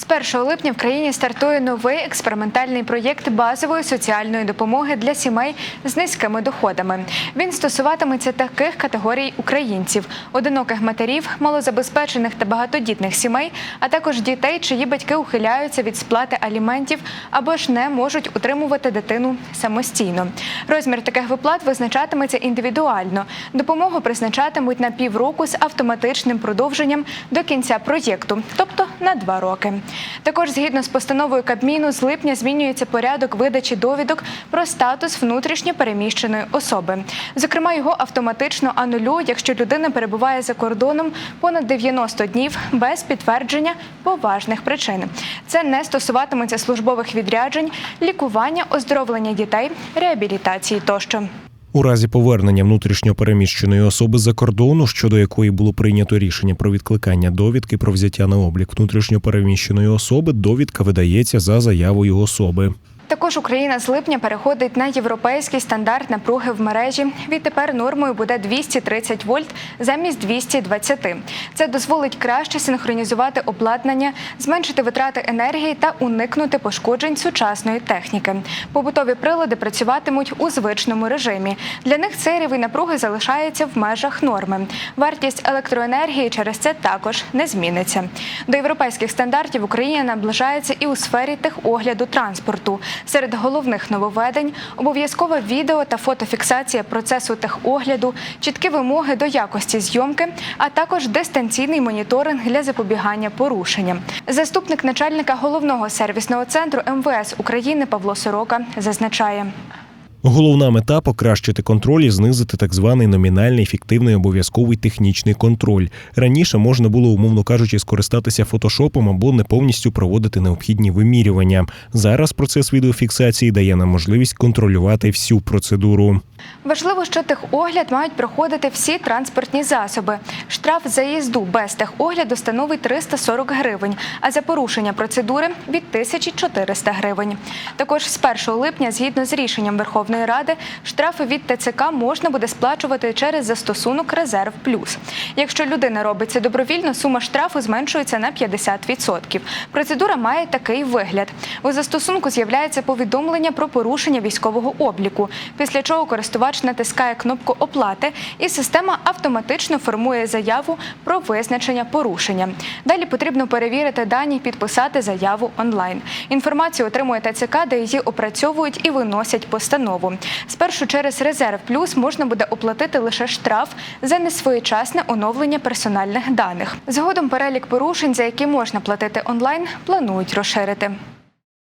З 1 липня в країні стартує новий експериментальний проєкт базової соціальної допомоги для сімей з низькими доходами. Він стосуватиметься таких категорій українців: одиноких матерів, малозабезпечених та багатодітних сімей, а також дітей, чиї батьки ухиляються від сплати аліментів або ж не можуть утримувати дитину самостійно. Розмір таких виплат визначатиметься індивідуально. Допомогу призначатимуть на півроку з автоматичним продовженням до кінця проєкту, тобто на два роки. Також згідно з постановою Кабміну, з липня змінюється порядок видачі довідок про статус внутрішньо переміщеної особи. Зокрема, його автоматично анулюють, якщо людина перебуває за кордоном понад 90 днів без підтвердження поважних причин. Це не стосуватиметься службових відряджень, лікування, оздоровлення дітей, реабілітації тощо. У разі повернення внутрішньо переміщеної особи за кордону, щодо якої було прийнято рішення про відкликання довідки про взяття на облік внутрішньо переміщеної особи, довідка видається за заявою особи. Також Україна з липня переходить на європейський стандарт напруги в мережі. Відтепер нормою буде 230 вольт замість 220. Це дозволить краще синхронізувати обладнання, зменшити витрати енергії та уникнути пошкоджень сучасної техніки. Побутові прилади працюватимуть у звичному режимі. Для них цей рівень напруги залишається в межах норми. Вартість електроенергії через це також не зміниться. До європейських стандартів Україна наближається і у сфері техогляду транспорту. Серед головних нововведень обов'язкова відео та фотофіксація процесу техогляду, чіткі вимоги до якості зйомки, а також дистанційний моніторинг для запобігання порушенням. Заступник начальника головного сервісного центру МВС України Павло Сорока зазначає. Головна мета покращити контроль і знизити так званий номінальний фіктивний обов'язковий технічний контроль. Раніше можна було, умовно кажучи, скористатися фотошопом або не повністю проводити необхідні вимірювання. Зараз процес відеофіксації дає нам можливість контролювати всю процедуру. Важливо, що техогляд мають проходити всі транспортні засоби. Штраф за їзду без техогляду становить 340 гривень, а за порушення процедури від 1400 гривень. Також з 1 липня, згідно з рішенням Верховної Ради, штрафи від ТЦК можна буде сплачувати через застосунок Резерв Плюс. Якщо людина робить це добровільно, сума штрафу зменшується на 50%. Процедура має такий вигляд: у застосунку з'являється повідомлення про порушення військового обліку, після чого користувач натискає кнопку оплати, і система автоматично формує заяву про визначення порушення. Далі потрібно перевірити дані, підписати заяву онлайн. Інформацію отримує ТЦК, де її опрацьовують і виносять постанову. Спершу через резерв плюс можна буде оплатити лише штраф за несвоєчасне оновлення персональних даних. Згодом перелік порушень, за які можна платити онлайн, планують розширити.